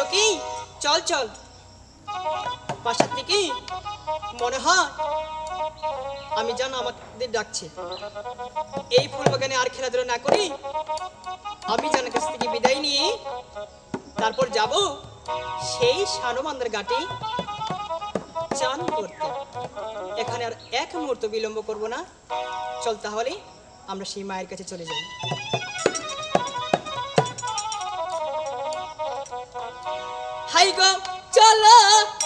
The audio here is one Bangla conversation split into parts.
সখী চল চল। বাসার থেকে মনে হয় আমি জানো আমাদের ডাকছে। এই ফুল বাগানে আর খেলাধুলা না করি, আমি জানার কাছ থেকে বিদায় নিয়ে তারপর যাব সেই সানমান্দার ঘাটে চান করতে। এখানে আর এক মুহূর্ত বিলম্ব করব না। চল তাহলে আমরা সেই মায়ের কাছে চলে যাই। হাই গো চলো চলো।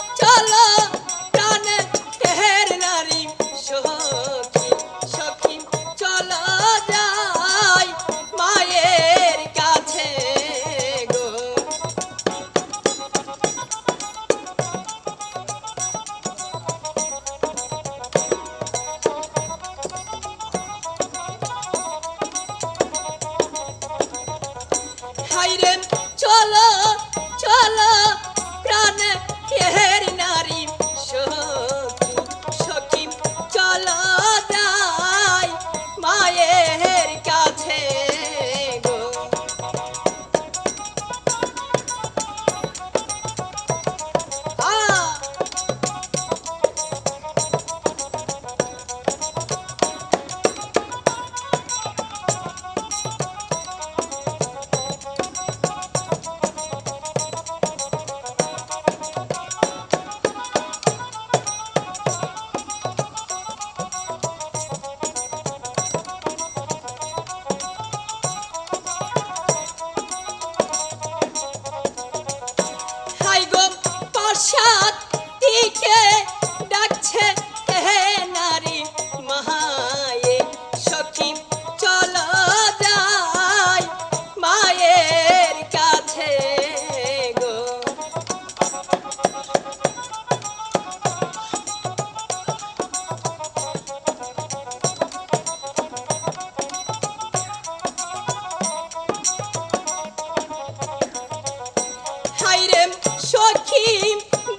সখী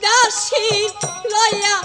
দাসী লয়া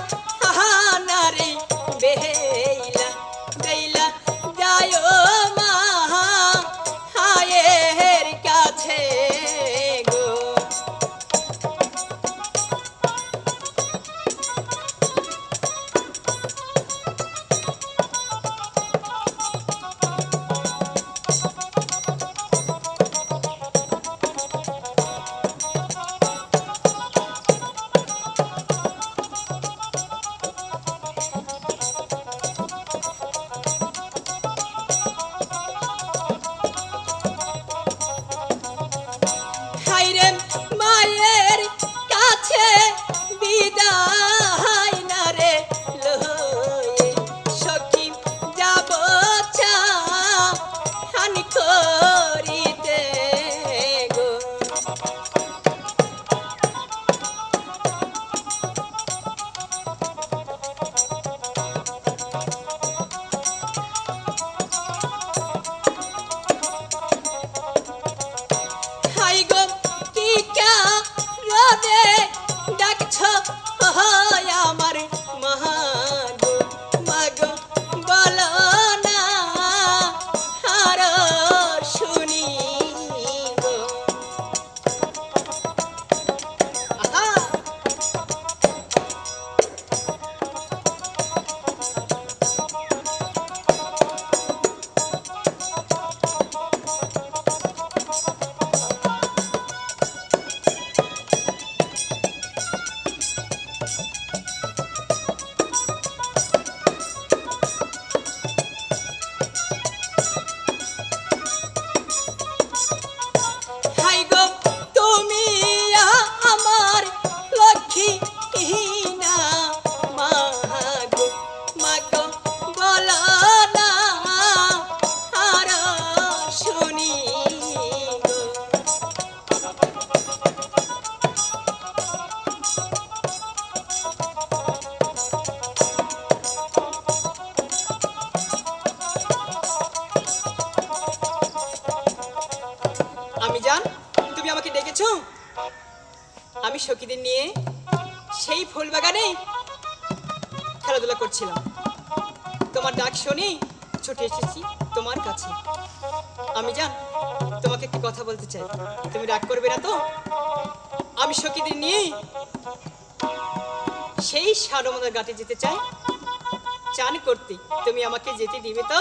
তুমি আমি সখীদের নিয়ে সেই ফুল বাগানে খেলাধুলা করছিলাম। তোমার ডাক শুনে ছুটে এসেছি তোমার কাছে। আমি জান, তোমাকে একটি কথা বলতে চাই। তুমি রাগ করবে না তো? আমি সখীদের নিয়ে সেই সারমদার ঘাটে যেতে চাই। চান করতে তুমি আমাকে যেতে দিবে তো?